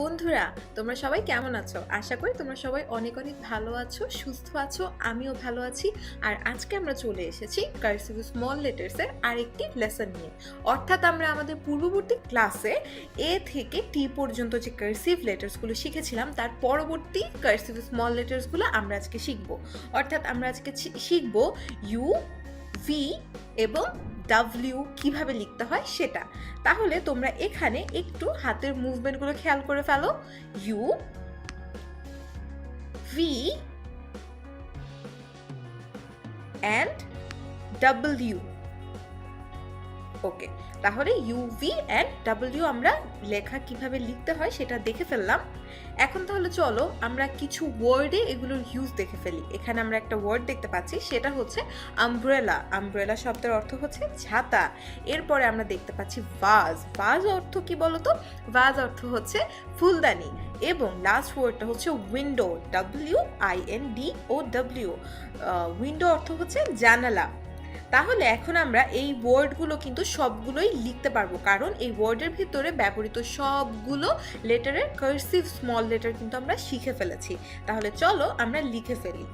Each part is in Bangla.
বন্ধুরা, তোমরা সবাই কেমন আছো? আশা করি তোমরা সবাই অনেক অনেক ভালো আছো, সুস্থ আছো, আমিও ভালো আছি। আর আজকে আমরা চলে এসেছি কার্সিভ স্মল লেটার্সের আরেকটি লেসন নিয়ে। অর্থাৎ আমরা আমাদের পূর্ববর্তী ক্লাসে এ থেকে টি পর্যন্ত যে কার্সিভ লেটার্সগুলো শিখেছিলাম, তার পরবর্তী কার্সিভ স্মল লেটার্সগুলো আমরা আজকে শিখব। অর্থাৎ আমরা আজকে শিখব ইউ ভি এবং ডাব্লিউ কীভাবে লিখতে হয় সেটা। তাহলে তোমরা এখানে একটু হাতের মুভমেন্টগুলো খেয়াল করে ফেলো। U V and W okay. তাহলে ইউভি অ্যান্ড ডাব্লিউ আমরা লেখা কীভাবে লিখতে হয় সেটা দেখে ফেললাম। এখন তাহলে চলো আমরা কিছু ওয়ার্ডে এগুলোর ইউজ দেখে ফেলি। এখানে আমরা একটা ওয়ার্ড দেখতে পাচ্ছি, সেটা হচ্ছে আমব্রেলা আমব্রেলা শব্দের অর্থ হচ্ছে ছাতা। এরপরে আমরা দেখতে পাচ্ছি ভাজ ভাজ অর্থ কি বলতো? ভাজ অর্থ হচ্ছে ফুলদানি। এবং লাস্ট ওয়ার্ডটা হচ্ছে window W I N D O W window অর্থ হচ্ছে জানালা। তাহলে এখন আমরা এই ওয়ার্ডগুলো কিন্তু সবগুলোই লিখতে পারব। কারণ এই ওয়ার্ডের ভিতরে ব্যবহৃত সবগুলো লেটারের কার্সিভ স্মল লেটার কিন্তু আমরা শিখে ফেলেছি। তাহলে চলো আমরা লিখে ফেলি।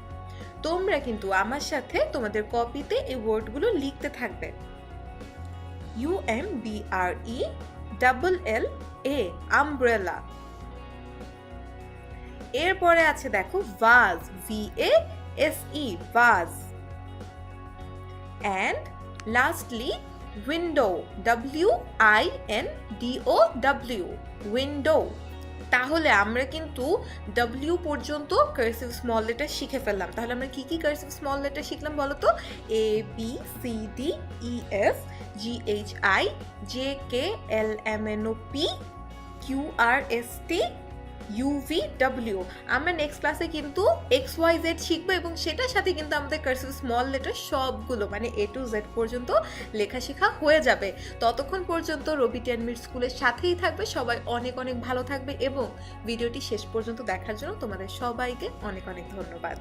তোমরা কিন্তু আমার সাথে তোমাদের কপিতে এই ওয়ার্ডগুলো লিখতে থাকবে। U M B R E double L A umbrella এরপরে আছে দেখো vase V A S E vase and lastly window W I N D O W window তাহলে আমরা কিন্তু ডাব্লিউ পর্যন্ত কার্সিভ স্মল লেটার শিখে ফেললাম। তাহলে আমরা কি কি কার্সিভ স্মল লেটার শিখলাম বলো তো A B C D E F G H I J K L M N O P Q R S T U V W আমরা নেক্সট ক্লাসে কিন্তু এক্স ওয়াই জেড শিখব এবং সেটার সাথে কিন্তু আমাদের কার্সিভ স্মল লেটার সবগুলো মানে এ টু জেড পর্যন্ত লেখা শেখা হয়ে যাবে। ততক্ষণ পর্যন্ত রবি টেনমিট স্কুলের সাথেই থাকবে। সবাই অনেক অনেক ভালো থাকবে এবং ভিডিওটি শেষ পর্যন্ত দেখার জন্য তোমাদের সবাইকে অনেক অনেক ধন্যবাদ।